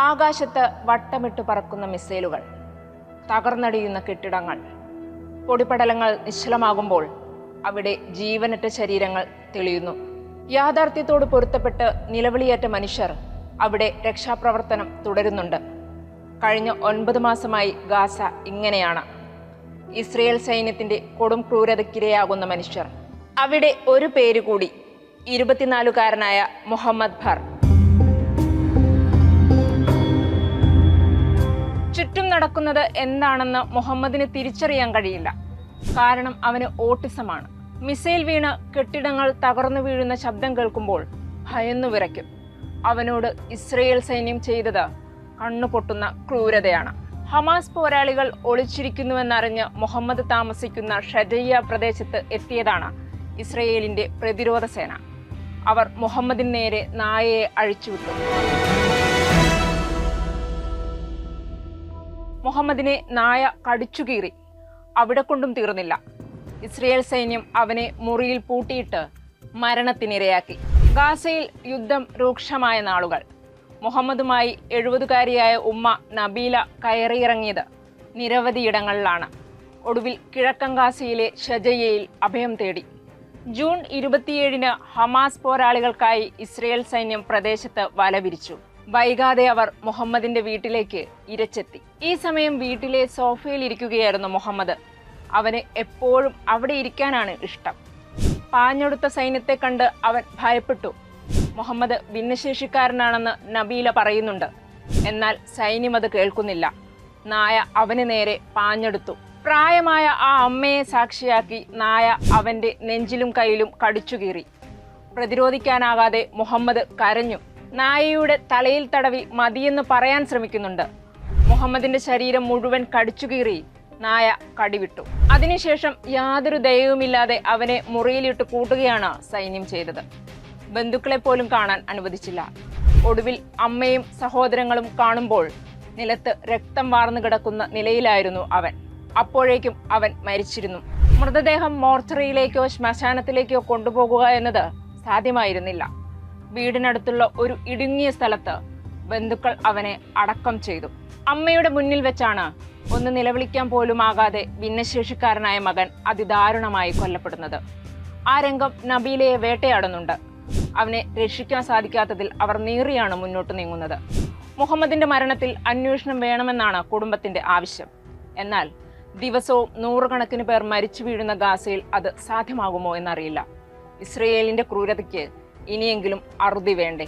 ആകാശത്ത് വട്ടമിട്ട് പറക്കുന്ന മിസൈലുകൾ തകർന്നടിയുന്ന കെട്ടിടങ്ങൾ പൊടിപടലങ്ങൾ നിശ്ചലമാകുമ്പോൾ അവിടെ ജീവനറ്റ ശരീരങ്ങൾ തെളിയുന്നു. യാഥാർത്ഥ്യത്തോട് പൊരുത്തപ്പെട്ട് നിലവിളിയേറ്റ മനുഷ്യർ അവിടെ രക്ഷാപ്രവർത്തനം തുടരുന്നുണ്ട്. കഴിഞ്ഞ ഒൻപത് മാസമായി ഗാസ ഇങ്ങനെയാണ്. ഇസ്രയേൽ സൈന്യത്തിന്റെ കൊടും ക്രൂരതയ്ക്കിരയാകുന്ന മനുഷ്യർ. അവിടെ ഒരു പേര് കൂടി ഇരുപത്തിനാലുകാരനായ മുഹമ്മദ് ഭർ. നടക്കുന്നത് എന്താണെന്ന് മുഹമ്മദിന് തിരിച്ചറിയാൻ കഴിയില്ല. കാരണം അവന് ഓട്ടിസമാണ്. മിസൈൽ വീണ് കെട്ടിടങ്ങൾ തകർന്നു വീഴുന്ന ശബ്ദം കേൾക്കുമ്പോൾ ഭയന്നു വിറയ്ക്കും. അവനോട് ഇസ്രയേൽ സൈന്യം ചെയ്തത് കണ്ണു പൊട്ടുന്ന ക്രൂരതയാണ്. ഹമാസ് പോരാളികൾ ഒളിച്ചിരിക്കുന്നുവെന്നറിഞ്ഞ് മുഹമ്മദ് താമസിക്കുന്ന ഷജയ്യ പ്രദേശത്ത് എത്തിയതാണ് ഇസ്രയേലിന്റെ പ്രതിരോധ സേന. അവർ മുഹമ്മദിന് നേരെ നായയെ അഴിച്ചുവിട്ടു. മുഹമ്മദിനെ നായ കടിച്ചുകീറി അവിടെ കൊണ്ടും തീർന്നില്ല. ഇസ്രയേൽ സൈന്യം അവനെ മുറിയിൽ പൂട്ടിയിട്ട് മരണത്തിനിരയാക്കി. ഗാസയിൽ യുദ്ധം രൂക്ഷമായ നാളുകൾ. മുഹമ്മദുമായി എഴുപതുകാരിയായ ഉമ്മ നബീല കയറിയിറങ്ങിയത് നിരവധിയിടങ്ങളിലാണ് ഒടുവിൽ കിഴക്കൻ ഗാസയിലെ ഷജയ്യയിൽ അഭയം തേടി. ജൂൺ ഇരുപത്തിയേഴിന് ഹമാസ് പോരാളികൾക്കായി ഇസ്രയേൽ സൈന്യം പ്രദേശത്ത് വലവിരിച്ചു. വൈകാതെ അവർ മുഹമ്മദിന്റെ വീട്ടിലേക്ക് ഇരച്ചെത്തി. ഈ സമയം വീട്ടിലെ സോഫയിൽ ഇരിക്കുകയായിരുന്നു മുഹമ്മദ്. അവന് എപ്പോഴും അവിടെ ഇരിക്കാനാണ് ഇഷ്ടം. പാഞ്ഞെടുത്ത സൈന്യത്തെ കണ്ട് അവൻ ഭയപ്പെട്ടു. മുഹമ്മദ് ഭിന്നശേഷിക്കാരനാണെന്ന് നബീല പറയുന്നുണ്ട്. എന്നാൽ സൈന്യം അത് കേൾക്കുന്നില്ല. നായ അവന് നേരെ പാഞ്ഞെടുത്തു. പ്രായമായ ആ അമ്മയെ സാക്ഷിയാക്കി നായ അവന്റെ നെഞ്ചിലും കയ്യിലും കടിച്ചുകീറി. പ്രതിരോധിക്കാനാകാതെ മുഹമ്മദ് കരഞ്ഞു. നായയുടെ തലയിൽ തടവി മതിയെന്ന് പറയാൻ ശ്രമിക്കുന്നുണ്ട്. മുഹമ്മദിന്റെ ശരീരം മുഴുവൻ കടിച്ചുകീറി നായ കടിവിട്ടു. അതിനുശേഷം യാതൊരു ദയവുമില്ലാതെ അവനെ മുറിയിലിട്ട് കൂട്ടുകയാണ് സൈന്യം ചെയ്തത്. ബന്ധുക്കളെ പോലും കാണാൻ അനുവദിച്ചില്ല. ഒടുവിൽ അമ്മയും സഹോദരങ്ങളും കാണുമ്പോൾ നിലത്ത് രക്തം വാർന്നു കിടക്കുന്ന നിലയിലായിരുന്നു അവൻ. അപ്പോഴേക്കും അവൻ മരിച്ചിരുന്നു. മൃതദേഹം മോർച്ചറിയിലേക്കോ ശ്മശാനത്തിലേക്കോ കൊണ്ടുപോകുക എന്നത് സാധ്യമായിരുന്നില്ല. വീടിനടുത്തുള്ള ഒരു ഇടുങ്ങിയ സ്ഥലത്ത് ബന്ധുക്കൾ അവനെ അടക്കം ചെയ്തു. അമ്മയുടെ മുന്നിൽ വെച്ചാണ് ഒന്ന് നിലവിളിക്കാൻ പോലും ആകാതെ ഭിന്നശേഷിക്കാരനായ മകൻ അതിദാരുണമായി കൊല്ലപ്പെടുന്നത്. ആ രംഗം നബീലയെ വേട്ടയാടുന്നുണ്ട്. അവനെ രക്ഷിക്കാൻ സാധിക്കാത്തതിൽ അവർ നീറിയാണ് മുന്നോട്ട് നീങ്ങുന്നത്. മുഹമ്മദിന്റെ മരണത്തിൽ അന്വേഷണം വേണമെന്നാണ് കുടുംബത്തിന്റെ ആവശ്യം. എന്നാൽ ദിവസവും നൂറുകണക്കിന് പേർ മരിച്ചു വീഴുന്ന ഗാസയിൽ അത് സാധ്യമാകുമോ എന്നറിയില്ല. ഇസ്രയേലിന്റെ ക്രൂരതയ്ക്ക് ഇനിയെങ്കിലും അറുതി വേണ്ടേ?